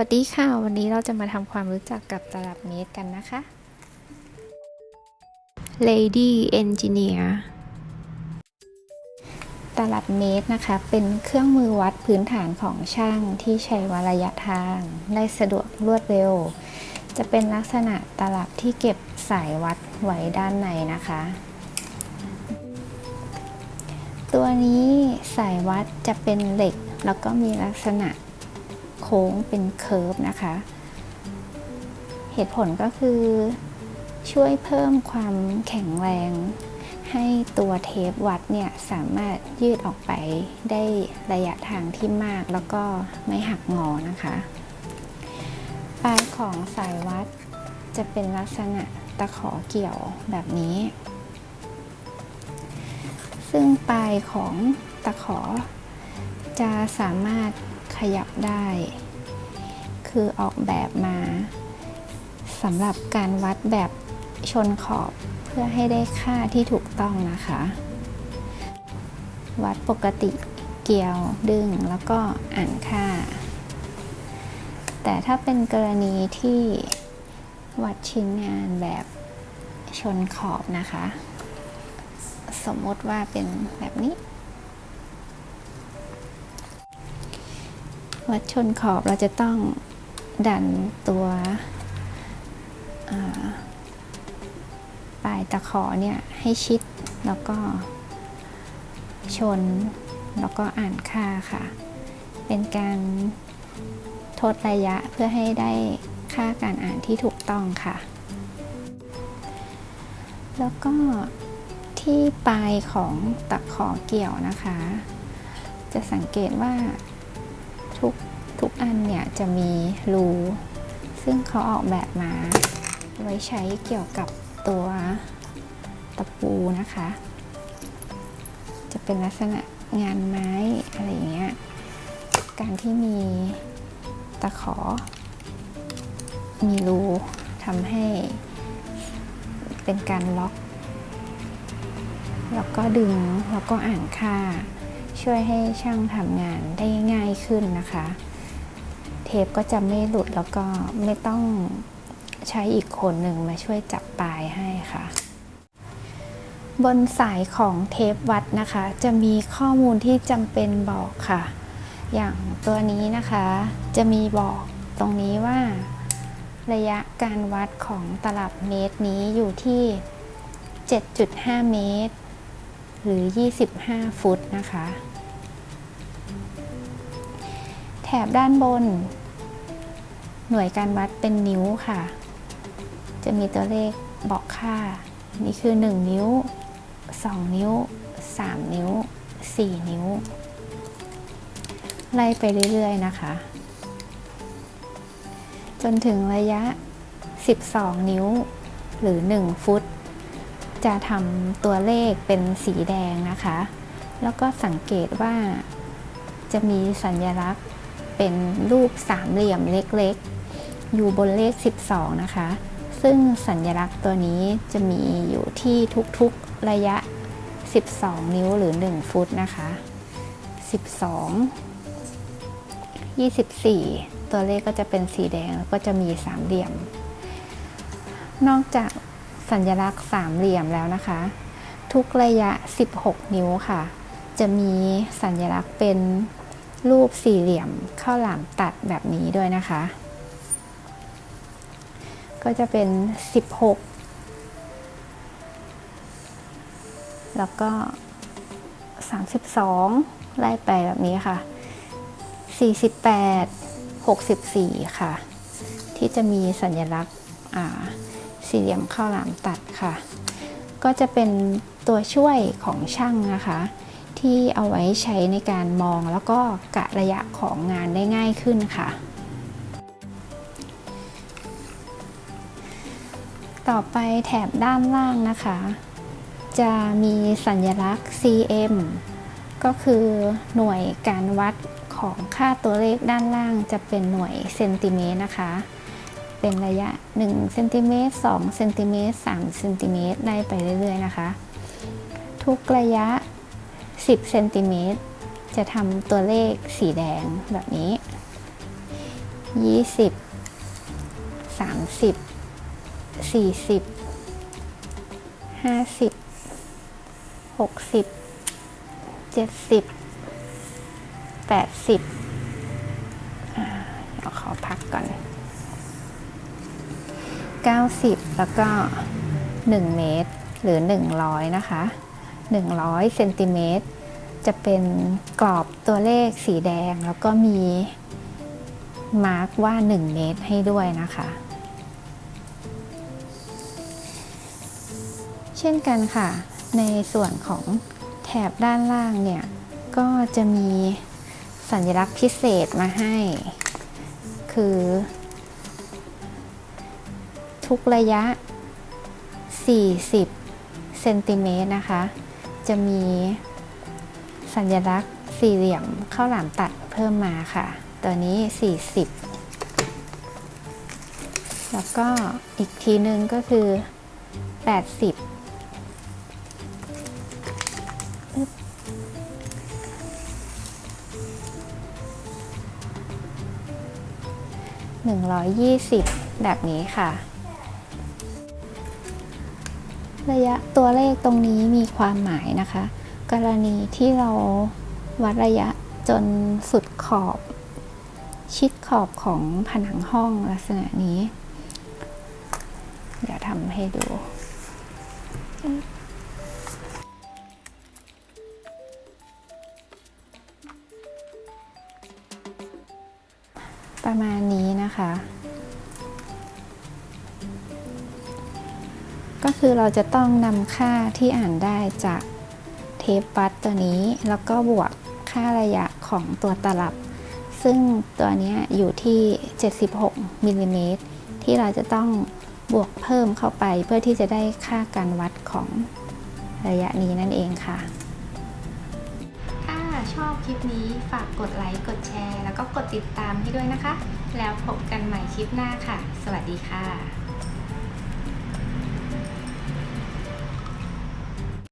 วัสดีค่ะ วันนี้เราจะมาทำความรู้จักกับตลับเมตรกันนะคะ Lady Engineer ตลับเมตรนะคะ เป็นเครื่องมือวัดพื้นฐานของช่างที่ใช้วัดระยะทาง ได้สะดวกรวดเร็ว จะเป็นลักษณะตลับที่เก็บสายวัดไว้ด้านในนะคะ ตัวนี้สายวัดจะเป็นเหล็กแล้วก็มีลักษณะ โค้งเป็นเคิร์ฟนะคะ เหตุผลก็คือช่วยเพิ่มความแข็งแรง ให้ตัวเทปวัดเนี่ยสามารถยืดออกไปได้ระยะทางที่มากแล้วก็ไม่หักงอนะคะ ปลายของสายวัดจะเป็นลักษณะตะขอเกี่ยวแบบนี้ ซึ่งปลายของตะขอจะสามารถ ขยับได้ คือออกแบบมาสำหรับการวัดแบบชนขอบเพื่อให้ได้ค่าที่ถูกต้องนะคะ วัดปกติเกี่ยวดึงแล้วก็อ่านค่า แต่ถ้าเป็นกรณีที่วัดชิ้นงานแบบชนขอบนะคะ สมมติว่าเป็นแบบนี้ วัดชนขอบเราจะต้องดันตัวปลายตะขอเนี่ยให้ชิดแล้วก็ชนแล้วก็อ่านค่าค่ะ เป็นการทดระยะเพื่อให้ได้ค่าการอ่านที่ถูกต้องค่ะ แล้วก็ที่ปลายของตะขอเกี่ยวนะคะ จะสังเกตว่า อันเนี่ยจะมีรูซึ่งเขาออกแบบมา ไว้ใช้เกี่ยวกับตัวตะปูนะคะ จะเป็นลักษณะงานไม้อะไรอย่างเงี้ย การที่มีตะขอ มีรูทำให้เป็นการล็อก แล้วก็ดึงแล้วก็อ่านค่า ช่วยให้ช่างทำงานได้ง่ายขึ้นนะคะ ปก็จะไม่หลุดแล้วก็ไม่ต้องใช้อีกคนหนึ่งมาช่วยจับปลายให้ค่ะ บนสายของเทปวัดนะคะ จะมีข้อมูลที่จำเป็นบอกค่ะ อย่างตัวนี้นะคะจะมีบอกตรงนี้ว่า ระยะการวัดของตลับเมตรนี้อยู่ที่ 7.5 เมตร หรือ 25 ฟุตนะคะ แถบด้านบน หน่วยการวัดเป็นนิ้วค่ะ จะมีตัวเลขบอกค่า นี่คือ 1 นิ้ว 2 นิ้ว 3 นิ้ว 4 นิ้ว ไล่ไปเรื่อยๆนะคะ จนถึงระยะ 12 นิ้วหรือ 1 ฟุต จะทำตัวเลขเป็นสีแดงนะคะ แล้วก็สังเกตว่าจะมีสัญลักษณ์เป็นรูปสามเหลี่ยมเล็กๆ อยู่บนเลข 12 นะคะ ซึ่งสัญลักษณ์ตัวนี้จะมีอยู่ที่ทุกๆระยะ 12 นิ้วหรือ 1 ฟุตนะคะ 12 24 ตัวเลขก็จะเป็นสีแดงแล้วก็จะมีสามเหลี่ยม นอกจากสัญลักษณ์สามเหลี่ยมแล้วนะคะ ทุกระยะ 16 นิ้วค่ะ จะมีสัญลักษณ์เป็นรูปสี่เหลี่ยมข้าวหลามตัดแบบนี้ด้วยนะคะ ก็จะเป็น 16 แล้วก็ 32 ไล่ไปแบบนี้ค่ะ 48 64 ค่ะ ที่จะมีสัญลักษณ์อ่าสี่เหลี่ยมข้าวหลามตัดค่ะ ก็จะเป็นตัวช่วยของช่างนะคะ ที่เอาไว้ใช้ในการมองแล้วก็กะระยะของงานได้ง่ายขึ้นค่ะ ต่อไปแถบด้านล่างนะคะ จะมีสัญลักษณ์ cm ก็คือหน่วยการวัดของค่าตัวเลขด้านล่างจะเป็นหน่วยเซนติเมตรนะคะ เป็นระยะ1เซนติเมตร2เซนติเมตร3เซนติเมตรไล่ไปเรื่อยๆนะคะ ทุกระยะ 10เซนติเมตรจะทำตัวเลขสีแดงแบบนี้ยี่สิบ สี่สิบห้าสิบหกสิบเจ็ดสิบแปดสิบอ่าเดี๋ยวขอพักก่อน90แล้วก็1เมตรหรือ100นะคะ100เซนติเมตรจะเป็นกรอบตัวเลขสีแดงแล้วก็มีมาร์กว่า 1 เมตรให้ด้วยนะคะ ช่นกันค่ะ ในส่วนของแถบด้านล่างเนี่ย ก็จะมีสัญลักษณ์พิเศษมาให้ คือ ทุกระยะ 40 เซนติเมตรนะคะ จะมีสัญลักษณ์สี่เหลี่ยมข้าวหลามตัดเพิ่มมาค่ะ ตัวนี้ 40 แล้วก็อีกทีนึงก็คือ 80 120 แบบนี้ค่ะ ระยะตัวเลขตรงนี้มีความหมายนะคะ กรณีที่เราวัดระยะจนสุดขอบ ชิดขอบของผนังห้องลักษณะนี้ เดี๋ยวทำให้ดู ประมาณนี้นะคะ ก็คือเราจะต้องนำค่าที่อ่านได้จากเทปวัดตัวนี้ แล้วก็บวกค่าระยะของตัวตลับ ซึ่งตัวนี้อยู่ที่ 76มิลลิเมตรที่เราจะต้องบวกเพิ่มเข้าไปเพื่อที่จะได้ค่าการวัดของระยะนี้นั่นเองค่ะ ชอบคลิปนี้ฝากกดไลค์ กดแชร์ แล้วก็กดติดตามให้ด้วยนะคะ แล้วพบกันใหม่คลิปหน้าค่ะ สวัสดีค่ะ